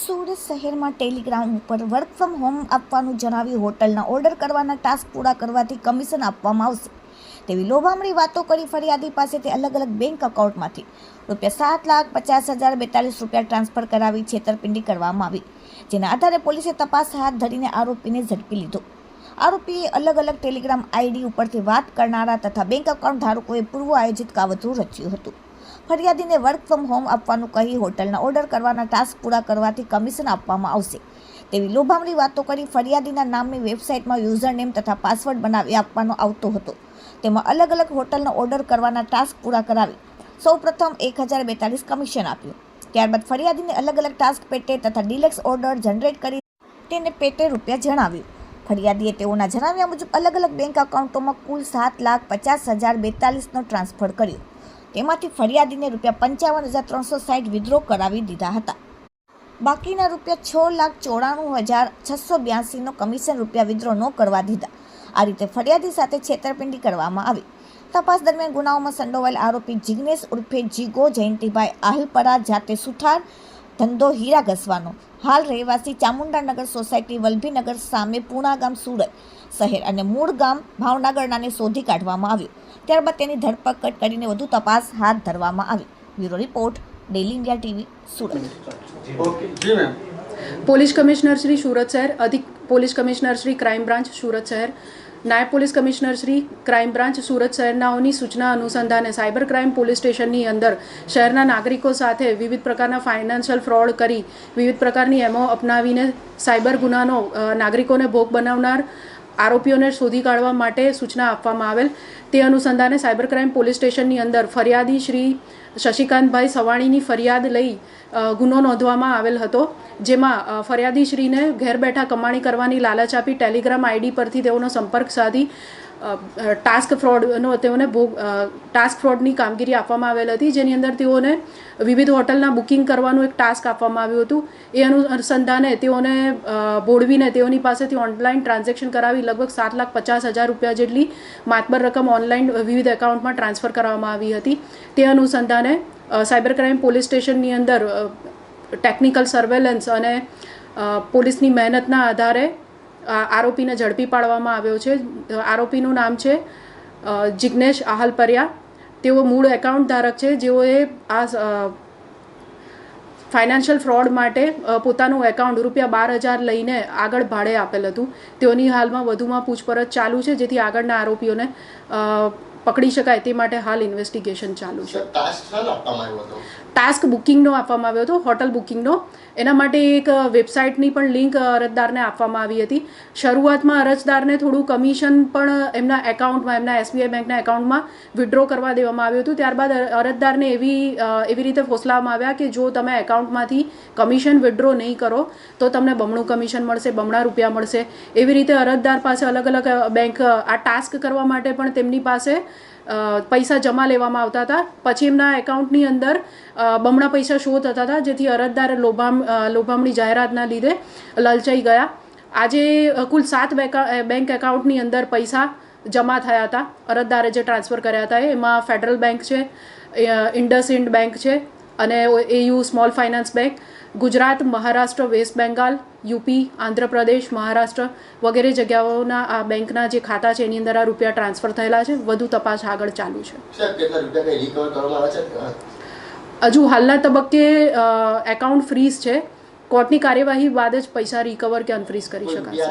સુરત શહેરમાં ટેલિગ્રામ ઉપર work from home આપવાનું જણાવી હોટલના ઓર્ડર કરવાના ટાસ્ક પૂરા કરવાથી કમિશન આપવામાં આવશે. તેવી લોભામણી વાતો કરી ફરિયાદી પાસેથી અલગ અલગ બેંક એકાઉન્ટમાંથી રૂપિયા સાત લાખ પચાસ હજાર બેતાલીસ રૂપિયા ટ્રાન્સફર કરાવી છેતરપિંડી કરવામાં આવી, જેના આધારે પોલીસે તપાસ હાથ ધરીને આરોપીને ઝડપી લીધો. આરોપીએ અલગ અલગ ટેલિગ્રામ આઈડી ઉપરથી વાત કરનારા તથા બેંક એકાઉન્ટ ધારકોએ પૂર્વ આયોજિત કાવતરું રચ્યું હતું. ફરિયાદીને વર્ક ફ્રોમ હોમ આપવાનું કહી હોટલના ઓર્ડર કરવાના ટાસ્ક પૂરા કરવાથી કમિશન આપવામાં આવશે. તેવી લોભામણી વાતો કરી ફરિયાદીના નામની વેબસાઇટમાં યુઝર નેમ તથા પાસવર્ડ બનાવી આપવાનો આવતો હતો. તેમાં અલગ અલગ હોટલનો ઓર્ડર કરવાના ટાસ્ક પૂરા કરાવી સૌપ્રથમ એક હજાર બેતાલીસ કમિશન આપ્યું. ત્યારબાદ ફરિયાદીને અલગ અલગ ટાસ્ક પેટે તથા ડિલેક્સ ઓર્ડર જનરેટ કરી તેને પેટે રૂપિયા જણાવ્યું. ફરિયાદીએ તેઓના જણાવ્યા મુજબ અલગ અલગ બેંક એકાઉન્ટોમાં કુલ સાત લાખ પચાસ હજાર બેતાલીસનો ટ્રાન્સફર કર્યો. તેમાંથી ફરિયાદીને રૂપિયા પંચાવન હજાર ત્રણસો સાહીઠ વિદ્રોહ કરાવી દીધા હતા. બાકીના રૂપિયા છ લાખ ચોરાણું હજાર છસો બ્યાસીનો કમિશન રૂપિયા વિદ્રોહ ન કરવા દીધા. આ રીતે ફરિયાદી સાથે છેતરપિંડી કરવામાં આવી. તપાસ દરમિયાન ગુનાઓમાં સંડોવાયેલ આરોપી જિગ્નેશ ઉર્ફે જીગો જયંતિભાઈ આહિલપરા, જાતે સુથાર ધંધો હીરા ઘસવાનો. હાલ રહેવાસી ચામુંડાનગર સોસાયટી વલ્ભીનગર સામે પૂણા ગામ સુરત શહેર અને મૂળ ગામ ભાવનગરનાને શોધી કાઢવામાં આવ્યો. ત્યારબાદ તેની ધરપકડ કરીને વધુ તપાસ હાથ ધરવામાં આવી. Bureau report daily India TV Surat. Okay. જી ma'am. Police commissioner Shri Surat શહેર અધિક police commissioner Shri crime branch Surat શહેર નાયબ police commissioner Shri crime branch Surat શહેરનાઓની સૂચના અનુસંધાને સાયબર ક્રાઇમ પોલીસ સ્ટેશનની અંદર શહેરના નાગરિકો સાથે વિવિધ પ્રકારના ફાઇનાન્શિયલ ફ્રોડ કરી વિવિધ પ્રકારની એમો અપનાવીને સાયબર ગુનાનો નાગરિકોને ભોગ બનાવનાર આરોપીઓને શોધી કાઢવા માટે સૂચના આપવામાં આવેલ. તે અનુસંધાને સાયબર ક્રાઇમ પોલીસ સ્ટેશનની અંદર ફરિયાદી શ્રી શશિકાંતભાઈ સવાણીની ફરિયાદ લઈ ગુનો નોંધવામાં આવેલ હતો, જેમાં ફરિયાદીશ્રીને ફરિયાદી શ્રીને ઘેર બેઠા કમાણી કરવાની લાલચ આપી ટેલિગ્રામ આઈડી પરથી તેઓનો સંપર્ક સાધી ટાસ્ક ફ્રોડનો તેઓને ભોગ ટાસ્ક ફ્રોડની કામગીરી આપવામાં આવેલ હતી, જેની અંદર તેઓને વિવિધ હોટલના બુકિંગ કરવાનું એક ટાસ્ક આપવામાં આવ્યું હતું. એ અનુસંધાને તેઓને બોડવીને તેઓની પાસેથી ઓનલાઈન ટ્રાન્ઝેક્શન કરાવી લગભગ સાત લાખ પચાસ હજાર રૂપિયા જેટલી માતબર રકમ ઓનલાઈન વિવિધ એકાઉન્ટમાં ટ્રાન્સફર કરવામાં આવી હતી. તે અનુસંધાને સાયબર ક્રાઇમ પોલીસ સ્ટેશનની અંદર ટેકનિકલ સર્વેલન્સ અને પોલીસની મહેનતના આધારે આરોપીને ઝડપી પાડવામાં આવ્યો છે. આરોપીનું નામ છે જિગ્નેશ આહલપરિયા. તેઓ મૂળ એકાઉન્ટ ધારક છે. જેઓએ આ ફાઇનાન્શિયલ ફ્રોડ માટે પોતાનું એકાઉન્ટ રૂપિયા બાર હજાર લઈને આગળ ભાડે આપેલ હતું. તેઓની હાલમાં વધુમાં પૂછપરછ ચાલુ છે, જેથી આગળના આરોપીઓને પકડી શકાય તે માટે હાલ ઇન્વેસ્ટિગેશન ચાલુ છે. ટાસ્ક બુકિંગનો આપવામાં આવ્યો હતો? હોટલ બુકિંગનો એના માટે એક વેબસાઇટની પણ લિંક અરજદારને આપવામાં આવી હતી. શરૂઆતમાં અરજદારને થોડું કમિશન પણ એમના એકાઉન્ટમાં એમના એસબીઆઈ બેંકના એકાઉન્ટમાં વિડ્રો કરવા દેવામાં આવ્યું હતું. ત્યારબાદ અરજદારને એવી એવી રીતે ફોસલાવવામાં આવ્યા કે જો તમે એકાઉન્ટમાંથી કમિશન વિડ્રો નહીં કરો તો તમને બમણું કમિશન મળશે બમણા રૂપિયા મળશે. એવી રીતે અરજદાર પાસે અલગ અલગ બેંક આ ટાસ્ક કરવા માટે પણ તેમની પાસે પૈસા જમા લેવામાં આવતા હતા. પછી એમના એકાઉન્ટની અંદર બમણા પૈસા શો થતા હતા, જેથી અરજદાર લોભામ લોભામણી જાહેરાતના લીધે લલચાઈ ગયા. આજે કુલ સાત બેકા- એકાઉન્ટની અંદર પૈસા જમા થયા હતા. અરજદારે જે ટ્રાન્સફર કર્યા હતા એમાં ફેડરલ બેંક છે ઇન્ડસઇન્ડ બેંક છે અને AU small finance bank Gujarat Maharashtra West Bengal UP Andhra Pradesh Maharashtra વગેરે જગ્યાઓના આ બેંકના જે ખાતા છે એની અંદર આ રૂપિયા ટ્રાન્સફર થયેલા છે. વધુ તપાસ આગળ ચાલુ છે. સર કેટલા રૂપિયા કઈ રિકવર કરવામાં આવે છે? હજુ હાલના તબક્કે એકાઉન્ટ ફ્રીઝ છે. કોર્ટની કાર્યવાહી બાદ જ પૈસા રિકવર કે અનફ્રીઝ કરી શકાશે?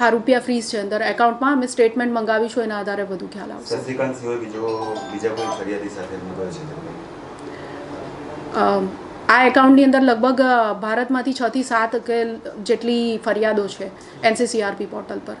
હા રૂપિયા ફ્રીઝ છે અંદર એકાઉન્ટમાં અમે સ્ટેટમેન્ટ મંગાવીશું એના આધારે વધુ ખ્યાલ આવશે. શશિકાંત સિવાય બીજો બીજા કોઈ ફરિયાદી સાથે છે? આ એકાઉન્ટની અંદર લગભગ ભારતમાંથી છ થી સાત જેટલી ફરિયાદો છે એનસીસીઆરપી પોર્ટલ પર.